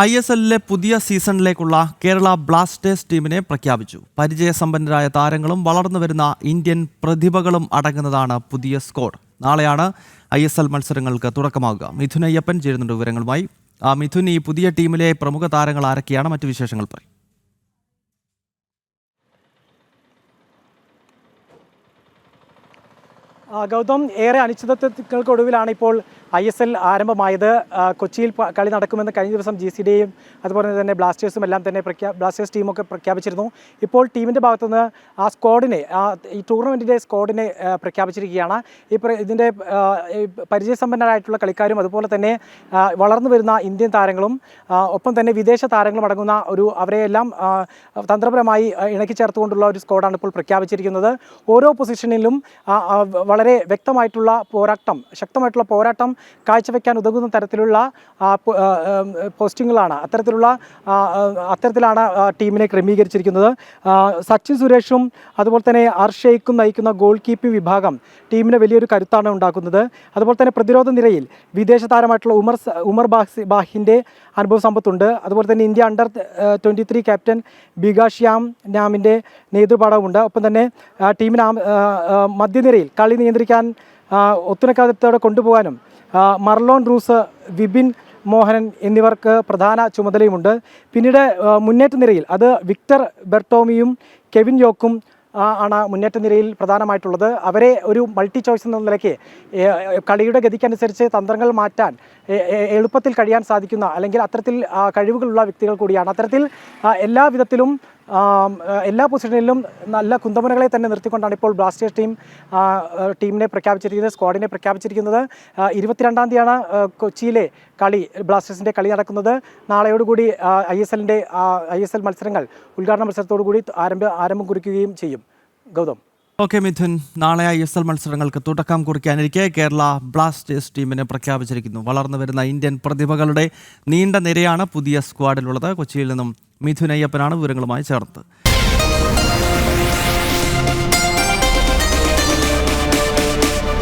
I S എല്ലിലെ പുതിയ സീസണിലേക്കുള്ള Kerala Blasters ടീമിനെ പ്രഖ്യാപിച്ചു. പരിചയസമ്പന്നരായ താരങ്ങളും വളർന്നു വരുന്ന ഇന്ത്യൻ പ്രതിഭകളും അടങ്ങുന്നതാണ് പുതിയ സ്കോഡ്. നാളെയാണ് ഐ എസ് എൽ മത്സരങ്ങൾക്ക് തുടക്കമാകുക. മിഥുനയ്യപ്പൻ ചേരുന്നുണ്ട് വിവരങ്ങളുമായി. ആ, മിഥുൻ ഈ പുതിയ ടീമിലെ പ്രമുഖ താരങ്ങൾ ആരൊക്കെയാണ്? മറ്റു വിശേഷങ്ങൾ പറയും. ഗൗതം ഏറെ അനിശ്ചിതത്വങ്ങൾക്കൊടുവിലാണ് ഇപ്പോൾ ഐ എസ് എൽ ആരംഭമായത്. കൊച്ചിയിൽ കളി നടക്കുമെന്ന് കഴിഞ്ഞ ദിവസം ജി സി ഡിയും അതുപോലെ തന്നെ ബ്ലാസ്റ്റേഴ്സും എല്ലാം തന്നെ പ്രഖ്യാ ബ്ലാസ്റ്റേഴ്സ് ടീമൊക്കെ പ്രഖ്യാപിച്ചിരുന്നു. ഇപ്പോൾ ടീമിന്റെ ഭാഗത്തുനിന്ന് ആ സ്ക്വാഡിനെ ഈ ടൂർണമെന്റിന്റെ സ്ക്വാഡിനെ പ്രഖ്യാപിച്ചിരിക്കുകയാണ്. ഈ ഇതിന്റെ പരിചയസമ്പന്നരായിട്ടുള്ള കളിക്കാരും അതുപോലെ തന്നെ വളർന്നു വരുന്ന ഇന്ത്യൻ താരങ്ങളും ഒപ്പം തന്നെ വിദേശ താരങ്ങളും അടങ്ങുന്ന ഒരു അവരെയെല്ലാം തന്ത്രപരമായി ഇണക്കി ചേർത്തുകൊണ്ടുള്ള ഒരു സ്ക്വാഡാണ് ഇപ്പോൾ പ്രഖ്യാപിച്ചിരിക്കുന്നത്. ഓരോ പൊസിഷനിലും ആ, വളരെ വ്യക്തമായിട്ടുള്ള പോരാട്ടം ശക്തമായിട്ടുള്ള പോരാട്ടം കാഴ്ചവെക്കാൻ ഉതകുന്ന തരത്തിലുള്ള പോസ്റ്റിങ്ങുകളാണ് അത്തരത്തിലുള്ള അത്തരത്തിലാണ് ടീമിനെ ക്രമീകരിച്ചിരിക്കുന്നത്. സച്ചിൻ സുരേഷും അതുപോലെ തന്നെ അർഷയ്ക്കും നയിക്കുന്ന ഗോൾ കീപ്പിംഗ് വിഭാഗം ടീമിന് വലിയൊരു കരുത്താണ് ഉണ്ടാക്കുന്നത്. അതുപോലെ തന്നെ പ്രതിരോധ നിരയിൽ വിദേശ താരമായിട്ടുള്ള ഉമർ ഉമർ ബാഹ് ബാഹിന്റെ അനുഭവ സമ്പത്തുണ്ട്. അതുപോലെ തന്നെ India under twenty three captain ബിഗാഷ്യാം നാമിന്റെ നേതൃപാഠവുമുണ്ട്. ഒപ്പം തന്നെ ടീമിന് മധ്യനിരയിൽ കളി നിയന്ത്രിക്കാൻ ആ, കൊണ്ടുപോകാനും മർലോൺ റൂസ് വിപിൻ മോഹനൻ എന്നിവർക്ക് പ്രധാന ചുമതലയുമുണ്ട്. പിന്നീട് മുന്നേറ്റ നിരയിൽ അത് വിക്ടർ ബെർട്ടോമിയും കെവിൻ യോക്കും ആണ് മുന്നേറ്റ നിരയിൽ പ്രധാനമായിട്ടുള്ളത്. അവരെ ഒരു മൾട്ടി ചോയ്സ് എന്ന നിലയ്ക്ക് കളിയുടെ ഗതിക്കനുസരിച്ച് തന്ത്രങ്ങൾ മാറ്റാൻ എളുപ്പത്തിൽ കഴിയാൻ സാധിക്കുന്ന അല്ലെങ്കിൽ അത്തരത്തിൽ കഴിവുകളുള്ള വ്യക്തികൾ കൂടിയാണ്. അത്തരത്തിൽ എല്ലാ വിധത്തിലും എല്ലാ പൊസിഷനിലും നല്ല കുന്തമനകളെ തന്നെ നിർത്തിക്കൊണ്ടാണ് ഇപ്പോൾ ബ്ലാസ്റ്റേഴ്സ് ടീം ടീമിനെ പ്രഖ്യാപിച്ചിരിക്കുന്നത് സ്ക്വാഡിനെ പ്രഖ്യാപിച്ചിരിക്കുന്നത്. ഇരുപത്തിരണ്ടാം തീയതിയാണ് കൊച്ചിയിലെ കളി ബ്ലാസ്റ്റേഴ്സിന്റെ കളി നടക്കുന്നത്. നാളെയോടുകൂടി ഐ എസ് എല്ലിന്റെ ഐ എസ് എൽ മത്സരങ്ങൾ ഉദ്ഘാടന മത്സരത്തോടുകൂടി ആരംഭ ആരംഭം കുറിക്കുകയും ചെയ്യും. ഗൗതം. ഓക്കെ മിഥുൻ. നാളെ ഐ എസ് എൽ മത്സരങ്ങൾക്ക് തുടക്കം കുറിക്കാനിരിക്കെ കേരള ബ്ലാസ്റ്റേഴ്സ് ടീമിനെ പ്രഖ്യാപിച്ചിരിക്കുന്നു. വളർന്നു വരുന്ന ഇന്ത്യൻ പ്രതിഭകളുടെ നീണ്ട നിരയാണ് പുതിയ സ്ക്വാഡിലുള്ളത്. കൊച്ചിയിൽ നിന്നും മിഥുൻ അയ്യപ്പനാണ് വിവരങ്ങളുമായി ചേർന്നത്.